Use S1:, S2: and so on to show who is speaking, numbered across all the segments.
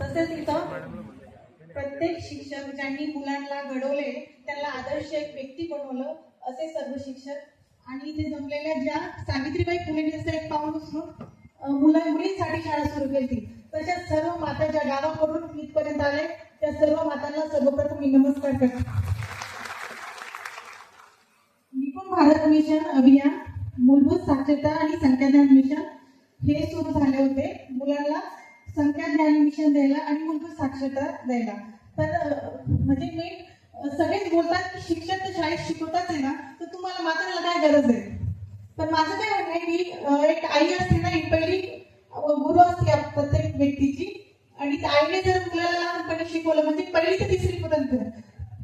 S1: तसेच इथं प्रत्येक शिक्षक ज्यांनी मुलांना घडवले त्यांना आदर्श एक व्यक्ती बनवलं असे सर्व शिक्षक. आणि इथे जमलेल्या ज्या सावित्रीबाई फुले एक पाऊल उचलून मुला मुलींसाठी शाळा सुरू केली. तशा सर्व माता ज्या गावाकडून इथपर्यंत आले त्या सर्व मातांना सर्वप्रथम मी नमस्कार करते. निपुण भारत मिशन अभियान मूलभूत साक्षरता आणि संख्याज्ञान मिशन हे सुरू झाले होते. मुलांना संख्या ज्ञान मिशन द्यायला आणि मूलभूत साक्षरता द्यायला. तर म्हणजे मेन सगळेच बोलतात की शिक्षण तर शाळेत शिकवतात आहे ना तर तुम्हाला माताला काय गरज आहे? पण माझं काय म्हणणं आहे की एक आई असते ना एक पहिली गुरु असते प्रत्येक व्यक्तीची. आणि त्या आईने जर मुलाला लहानपणी शिकवलं म्हणजे पहिली ते तिसरी पर्यंत.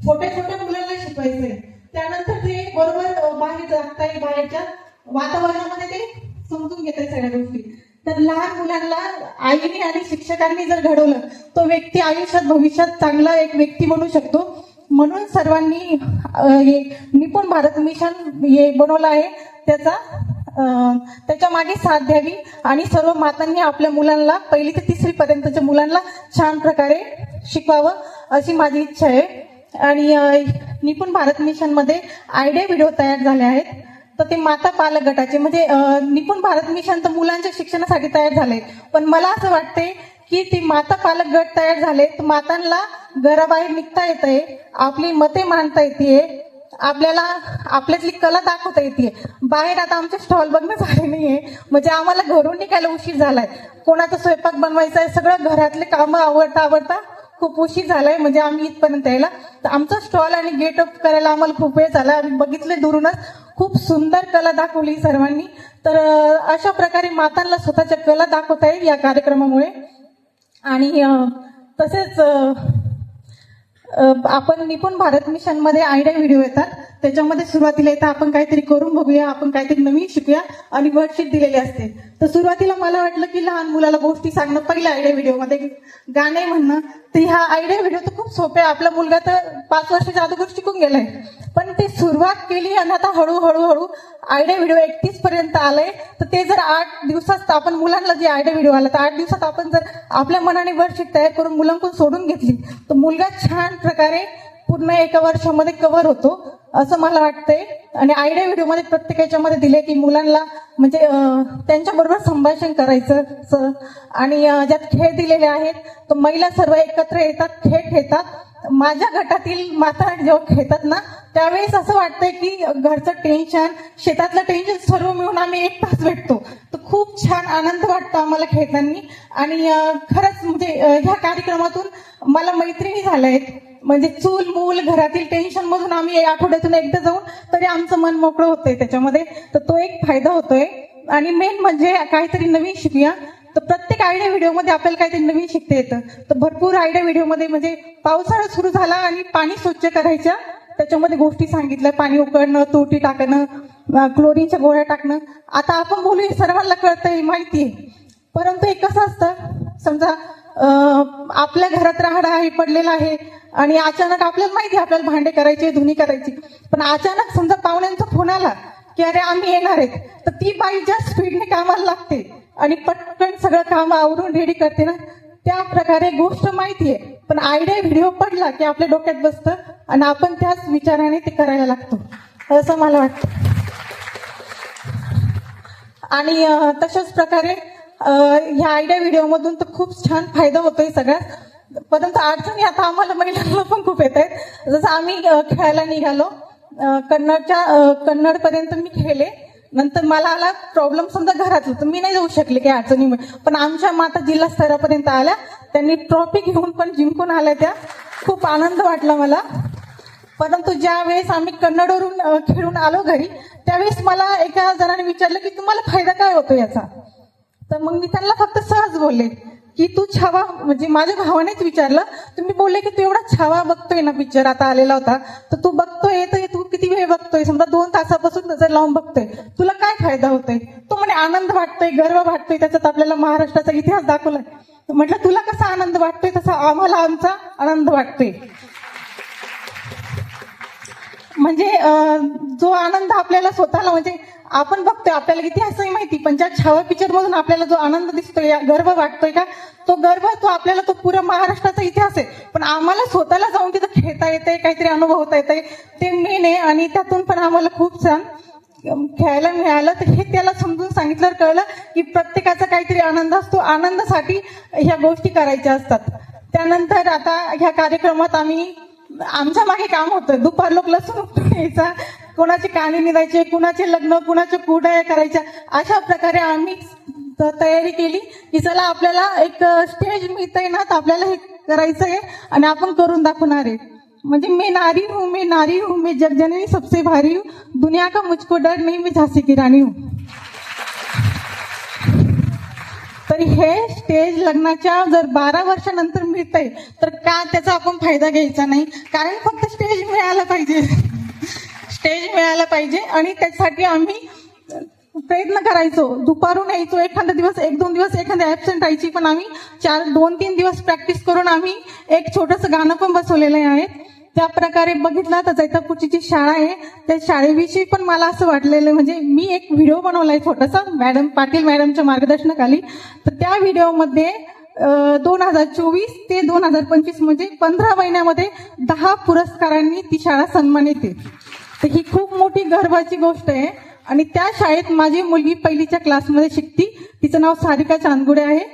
S1: छोट्या छोट्या मुलांना शिकवायचंय त्यानंतर ते बरोबर बाहेर जागताय बाहेरच्या वातावरणामध्ये ते समजून घेतात सगळ्या गोष्टी. तर लहान मुलांना आईने आणि शिक्षकांनी जर घडवलं तो व्यक्ती आयुष्यात भविष्यात चांगला एक व्यक्ती बनू शकतो. म्हणून सर्वांनी हे निपुण भारत मिशन हे बनवलं आहे. त्याचा त्याच्यामागे साथ द्यावी आणि सर्व मातांनी आपल्या मुलांना पहिली ते तिसरी पर्यंतच्या मुलांना छान प्रकारे शिकवावं अशी माझी इच्छा आहे. आणि निपुण भारत मिशनमध्ये आयडिया व्हिडिओ तयार झाले आहेत. तर ते माता पालक गटाचे म्हणजे निपुण भारत मिशन तर मुलांच्या शिक्षणासाठी तयार झाले पण मला असं वाटते की ते माता पालक गट तयार झाले तर मातांना घराबाहेर निघता येते आपली मते मांडता येते आपल्याला आपल्यातली कला दाखवता येते बाहेर आता आमचे स्टॉल बघणं झाले नाहीये म्हणजे आम्हाला घरून निघायला उशीर झालाय. कोणाचा स्वयंपाक बनवायचा आहे सगळं घरातले कामं आवडता आवडता खूप उशीर झालाय म्हणजे आम्ही इथपर्यंत यायला. तर आमचा स्टॉल आणि गेट अप करायला आम्हाला खूप वेळ झाला आम्ही बघितले दुरूनच. खूप सुंदर कला दाखवली सर्वांनी. तर अशा प्रकारे मातांना स्वतःच्या कला दाखवता येईल या कार्यक्रमामुळे. आणि तसेच आपण निपुण भारत मिशनमध्ये आयडिया व्हिडिओ येतात. त्याच्यामध्ये सुरुवातीला येतात आपण काहीतरी करून बघूया आपण काहीतरी नवीन शिकूया आणि वर्कशीट दिलेली असते. तर सुरुवातीला मला वाटलं की लहान मुलाला गोष्टी सांगणं पहिल्या आयडिया व्हिडिओमध्ये. गाणे म्हणणं तर ह्या आयडिया व्हिडिओ तर खूप सोपे आहे. आपला मुलगा तर पाच वर्षाच्या अगोदर शिकून गेलाय. पण ते सुरुवात केली आणि आता हळूहळू हळू आयडिया व्हिडिओ एकतीस पर्यंत आलंय. तर ते जर आठ दिवसात आपण मुलांना जे आयडिया व्हिडिओ आला तर आठ दिवसात आपण जर आपल्या मनाने वर्कशीट तयार करून मुलांकडून सोडून घेतली तर मुलगा छान प्रकारे पूर्ण एका वर्षामध्ये कव्हर होतो असं मला वाटतंय. आणि आयडिया व्हिडिओमध्ये प्रत्येकाच्या मध्ये दिले की मुलांना म्हणजे त्यांच्या बरोबर संभाषण करायचं आणि ज्यात खेळ दिलेले आहेत तर महिला सर्व एकत्र येतात खेळ खेळतात. माझ्या गटातील माता जेव्हा खेळतात ना त्यावेळेस असं वाटतंय की घरचं टेन्शन शेतातलं टेन्शन सर्व मिळून आम्ही एक तास भेटतो. तर खूप छान आनंद वाटतो आम्हाला खेळताना. आणि खरंच म्हणजे ह्या कार्यक्रमातून मला मैत्रिणी झाल्या आहेत. म्हणजे चूल मूल घरातील टेन्शन मधून आम्ही आठवड्यातून एकदा जाऊन तरी आमचं मन मोकळं होतंय त्याच्यामध्ये. तर तो एक फायदा होतोय. आणि मेन म्हणजे काहीतरी नवीन शिकूया. तर प्रत्येक आयडिया व्हिडिओमध्ये आपल्याला काहीतरी नवीन शिकता येतं. तर भरपूर आयडिया व्हिडिओमध्ये म्हणजे पावसाळा सुरू झाला आणि पाणी स्वच्छ करायच्या त्याच्यामध्ये गोष्टी सांगितल्या. पाणी उकळणं तुरटी टाकणं क्लोरीनच्या गोळ्या टाकणं. आता आपण बोलू हे सर्वांना कळतंय माहिती आहे परंतु हे कसं असतं? समजा आपल्या घरात राहणं हे पडलेलं आहे. आणि अचानक आपल्याला माहिती आपल्याला भांडे करायचे धुनी करायची. पण अचानक समजा पाहुण्यांचा फोन आला की अरे आम्ही येणार आहेत. तर ती बाई ज्या स्पीडने कामाला लागते आणि पटकन सगळं काम आवरून रेडी करते ना त्या प्रकारे गोष्ट माहिती आहे. पण आयडिया व्हिडिओ पडला की आपल्या डोक्यात बसतं आणि आपण त्याच विचाराने ते करायला लागतो. असं मला वाटतं. आणि तशाच प्रकारे ह्या आयडिया व्हिडिओमधून तर खूप छान फायदा होतोय सगळ्यात. परंतु अडचणी आता आम्हाला महिलांना पण खूप येत आहेत. जसं आम्ही खेळायला निघालो. कन्नडच्या कन्नडपर्यंत मी खेळले. नंतर मला आला प्रॉब्लेम समजा घरातलं तर मी नाही जाऊ शकले काही अडचणीमुळे. पण आमच्या माता जिल्हा स्तरापर्यंत आल्या. त्यांनी ट्रॉफी घेऊन पण जिंकून आल्या त्या. खूप आनंद वाटला मला. परंतु ज्या वेळेस आम्ही कन्नडवरून खेळून आलो घरी त्यावेळेस मला एका जणाने विचारलं की तुम्हाला फायदा काय होतो याचा? तर मग मी त्यांना फक्त सहज बोलले. की तू छावा म्हणजे माझ्या भावानेच विचारलं. तुम्ही बोलले की तू एवढा छावा बघतोय ना पिक्चर आता आलेला होता. तर तू बघतोय तर तू किती वेळ बघतोय? समजा दोन तासापासून नजर लावून बघतोय. तुला काय फायदा होतोय? तो म्हणे आनंद वाटतोय गर्व वाटतोय. त्याच्यात आपल्याला महाराष्ट्राचा इतिहास दाखवलाय. तर म्हटलं तुला कसा आनंद वाटतोय? तसा आम्हाला आमचा आनंद वाटतोय. म्हणजे जो आनंद आपल्याला स्वतःला म्हणजे आपण बघतोय आपल्याला इतिहासही माहिती पण ज्या छावा पिक्चर मधून आपल्याला जो आनंद दिसतोय या- गर्व वाटतोय का? तो गर्व तो आपल्याला तो पुरा महाराष्ट्राचा इतिहास आहे. पण आम्हाला स्वतःला जाऊन तिथं खेळता येते काहीतरी अनुभवता येते ते मेन आहे आणि त्यातून पण आम्हाला खूप छान खेळायला मिळालं. तर हे त्याला समजून सांगितलं कळलं की प्रत्येकाचा काहीतरी आनंद असतो. आनंदासाठी ह्या गोष्टी करायच्या असतात. त्यानंतर आता ह्या कार्यक्रमात आम्ही आमच्या मागे काम होतं. दुपार लोक लसूण यायचा. कोणाची काणी निघायचे कुणाचे लग्न कुणाच्या कुठे करायच्या अशा प्रकारे आम्ही त- तयारी केली की चला आपल्याला एक स्टेज मिळतंय ना तर आपल्याला हे करायचं आहे आणि आपण करून दाखवणार आहे. म्हणजे मी नारी हूँ मी नारी हूँ मी जगजननी सबसे भारी हूँ दुनिया का मुझको डर नाही मी झासी की राणी हूँ. तर हे स्टेज लग्नाच्या जर बारा वर्षानंतर मिळतंय तर का त्याचा आपण फायदा घ्यायचा नाही? कारण फक्त स्टेज मिळायला पाहिजे. स्टेज मिळायला पाहिजे आणि त्यासाठी आम्ही प्रयत्न करायचो. दुपारून यायचो एखादा दिवस एक दोन दिवस एखाद्या ऍबसेंट राहायची पण आम्ही चार दोन तीन दिवस प्रॅक्टिस करून आम्ही एक छोटस गाणं पण बसवलेलं आहे. त्या प्रकारे बघितला तर जैतापूरची जी शाळा आहे त्या शाळेविषयी पण मला असं वाटलेलं आहे, म्हणजे मी एक व्हिडिओ बनवलाय छोटासा मॅडम पाटील मॅडमच्या मार्गदर्शनाखाली. तर त्या व्हिडिओमध्ये दोन हजार चोवीस ते दोन हजार पंचवीस म्हणजे पंधरा महिन्यामध्ये दहा पुरस्कारांनी ती शाळा सन्मानित आहे तर ही खूप मोठी गर्वाची गोष्ट आहे. आणि त्या शाळेत माझी मुलगी पहिलीच्या क्लासमध्ये शिकती. तिचं नाव सारिका चांदगुडे आहे.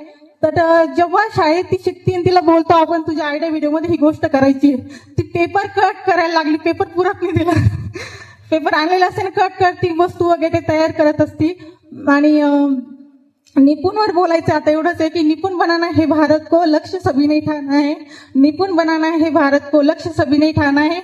S1: तर जेव्हा शाळेत ती शिकती आणि तिला बोलतो आपण तुझ्या आयडिया व्हिडिओमध्ये ही गोष्ट करायची आहे. ती पेपर कट करायला लागली. पेपर पुरत नाही तिला. पेपर आणलेला असेल कट करती. ती वस्तू वगैरे तयार करत असती. आणि निपुणवर बोलायचं. आता एवढंच आहे की निपुण बनाना हे भारत को लक्ष सभी नहीं आहे निपुण बनाना हे भारत को लक्ष सभी नहीं आहे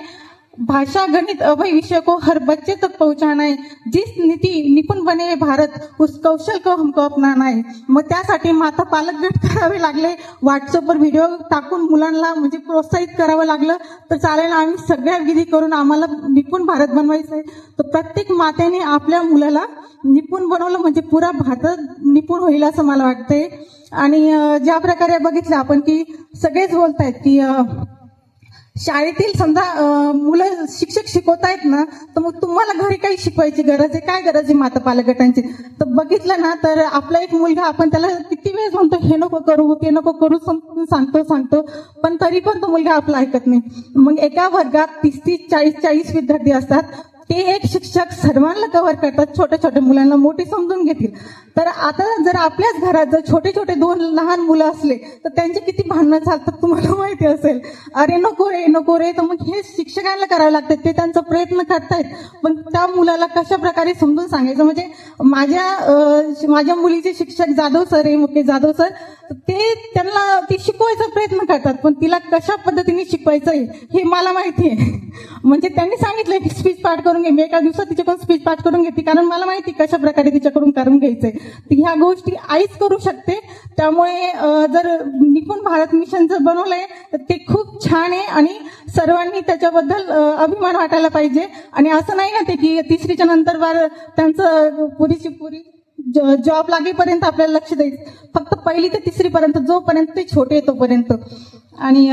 S1: भाषा गणित अभय विषय को हर बच्चे तक पहुंचाना है। जिस नीति निपुण बने भारत उस कौशल को हमको अपनाना है। मग त्यासाठी माता पालक गट करावे लागले। व्हॉट्सअपवर व्हिडिओ टाकून मुलांना म्हणजे प्रोत्साहित करावं लागलं। तर चालेल आम्ही सगळ्या विधी करून आम्हाला निपुण भारत बनवायचं आहे। तर प्रत्येक मातेने आपल्या मुलाला निपुण बनवलं म्हणजे पुरा भारत निपुण होईल असं मला वाटतंय. आणि ज्या प्रकारे बघितलं आपण की सगळेच बोलतायत की शाळेतील समजा मुलं शिक्षक शिकवतायत ना तर मग तुम्हाला घरी काही शिकवायची गरज आहे? काय गरज आहे माता पालक गटांची तर बघितलं ना तर आपला एक मुलगा आपण त्याला किती वेळेस म्हणतो हे नको करू ते नको करू समजून सांगतो सांगतो. पण तरी पण तो मुलगा आपला ऐकत नाही. मग एका वर्गात तीस तीस चाळीस चाळीस विद्यार्थी असतात. ते एक शिक्षक सर्वांना कव्हर करतात छोट्या छोट्या मुलांना मोठी समजून घेतील. तर आता जर आपल्याच घरात जर छोटे छोटे दोन लहान मुलं असले तर त्यांचे किती भांडणं चालतात तुम्हाला माहिती असेल. अरे नको रे नको रे. तर मग हे शिक्षकांना करावं लागतं. ते त्यांचा प्रयत्न करतायत. पण त्या मुलाला कशा प्रकारे समजून सांगायचं? म्हणजे माझ्या माझ्या मुलीचे शिक्षक जाधव सर हे मुकेश जाधव सर. ते त्यांना ती शिकवायचा प्रयत्न करतात. पण तिला कशा पद्धतीने शिकवायचं आहे हे मला माहिती आहे. म्हणजे त्यांनी सांगितलं की स्पीच पाठ करून घे. मी एका दिवसात तिच्याकडून स्पीच पाठ करून घेते. कारण मला माहिती कशा प्रकारे तिच्याकडून करून घ्यायचंय. तर ह्या गोष्टी आईच करू शकते. त्यामुळे जर निपुण भारत मिशन जर बनवलंय तर ते खूप छान आहे आणि सर्वांनी त्याच्याबद्दल अभिमान वाटायला पाहिजे. आणि असं नाही ना ते की तिसरीच्या नंतर बार त्यांचं पुरीची पुरी जॉब लागेपर्यंत आपल्याला लक्ष द्यायचं. फक्त पहिली ते तिसरीपर्यंत जोपर्यंत ते छोटे तोपर्यंत. आणि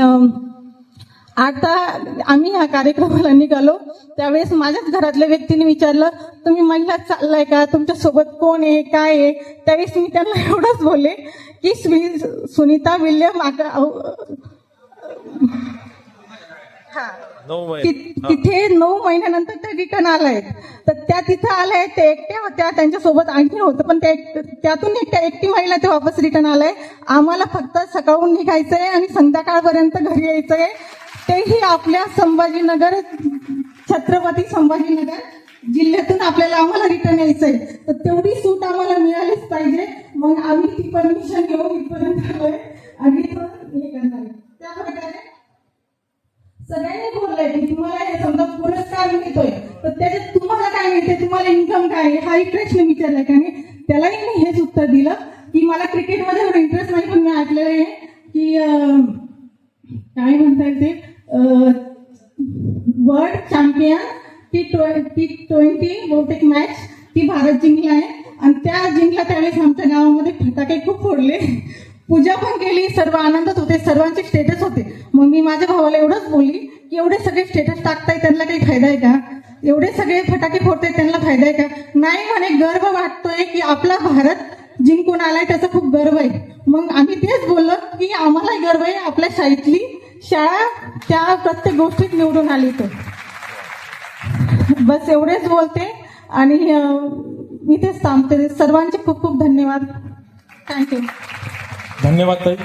S1: आता आम्ही ह्या कार्यक्रमाला निघालो. त्यावेळेस माझ्याच घरातल्या व्यक्तीने विचारलं तुम्ही महिला चाललाय का? तुमच्यासोबत कोण आहे? काय आहे? त्यावेळेस मी त्यांना एवढंच बोलले की सुनी- सुनीता विल्यम आका हा. ति-
S2: महिने.
S1: तिथे नऊ महिन्यानंतर त्या रिटर्न आलाय तर त्या तिथं आलाय ते एकट्या होत्या त्यांच्यासोबत आणखी होतं पण त्या एक- त्यातून एकट्या एकटी महिला ते वापस रिटर्न आलाय. आम्हाला फक्त सकाळून निघायचंय आणि संध्याकाळपर्यंत घरी यायचंय. तेही आपल्या संभाजीनगर छत्रपती संभाजीनगर जिल्ह्यातून आपल्याला आम्हाला रिटर्न यायचंय. तर तेवढी सूट आम्हाला मिळालीच पाहिजे. मग आम्ही ती परमिशन घेऊन इथपर्यंत आलोय. आणि हे करणार त्या प्रकारे सगळ्यांनी बोललंय की तुम्हाला हे समजा पुरस्कार मिळतोय. तर त्याच्यात तुम्हाला काय मिळते तुम्हाला इन्कम काय आहे? हाही प्रश्न विचारलाय का आणि त्यालाही मी हेच उत्तर दिलं की मला क्रिकेटमध्ये एवढं इंटरेस्ट नाही पण मी ऐकलेलं आहे की काय म्हणता येईल ते? World champion T ट्वें T twenty बहुतेक मॅच ती भारत जिंकली आहे. आणि त्या जिंकल्या त्यावेळेस आमच्या गावामध्ये फटाके खूप फोडले. पूजा पण केली सर्व आनंदात होते सर्वांचे स्टेटस होते. मग मी माझ्या भावाला एवढंच बोलली की एवढे सगळे स्टेटस टाकताय त्यांना काही फायदा आहे का? एवढे सगळे फटाके फोडते त्यांना फायदा आहे का? नाही म्हणे गर्व वाटतोय की आपला भारत जिंकून आलाय त्याचा खूप गर्व आहे. मग आम्ही तेच बोललो की आम्हालाही गर्व आहे आपल्या शाळेतली शाळा त्या प्रत्येक गोष्टीत निवडून आली तर बस एवढेच बोलते आणि मी तेच थांबते सर्वांचे खूप खूप धन्यवाद. थँक्यू
S2: धन्यवाद ताई.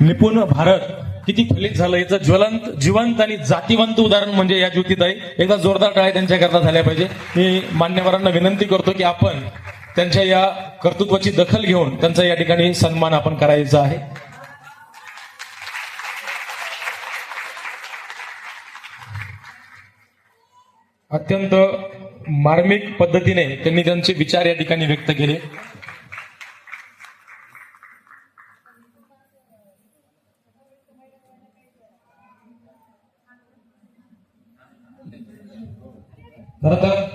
S2: निपुण भारत किती फलित झालं. याचं ज्वलंत जिवंत आणि जातीवंत उदाहरण म्हणजे या ज्योतिताई एकदा जोरदार टाळ्या त्यांच्याकरता झाल्या पाहिजे. मी मान्यवरांना विनंती करतो की आपण त्यांच्या या कर्तृत्वाची दखल घेऊन त्यांचा या ठिकाणी सन्मान आपण करायचा आहे. अत्यंत मार्मिक पद्धतीने त्यांनी त्यांचे विचार या ठिकाणी व्यक्त केले. खरं तर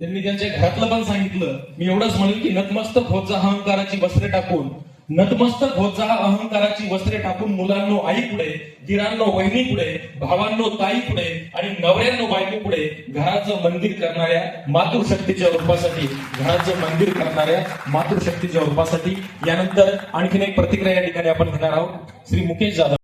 S2: त्यांनी त्यांच्या घरातलं पण सांगितलं. मी एवढंच म्हणेन की नतमस्तक होत अहंकाराची वस्त्रे टाकून. नतमस्तक होत जा अहंकाराची वस्त्रे टाकून मुलांनो आई पुढे दिरांनो वहिनी पुढे भावांनो ताई पुढे आणि नवऱ्यांनो बायको पुढे घराचं मंदिर करणाऱ्या मातृशक्तीच्या रूपासाठी घराचं मंदिर करणाऱ्या मातृशक्तीच्या रूपासाठी यानंतर आणखीन एक प्रतिक्रिया या ठिकाणी आपण घेणार आहोत. श्री मुकेश जाधव.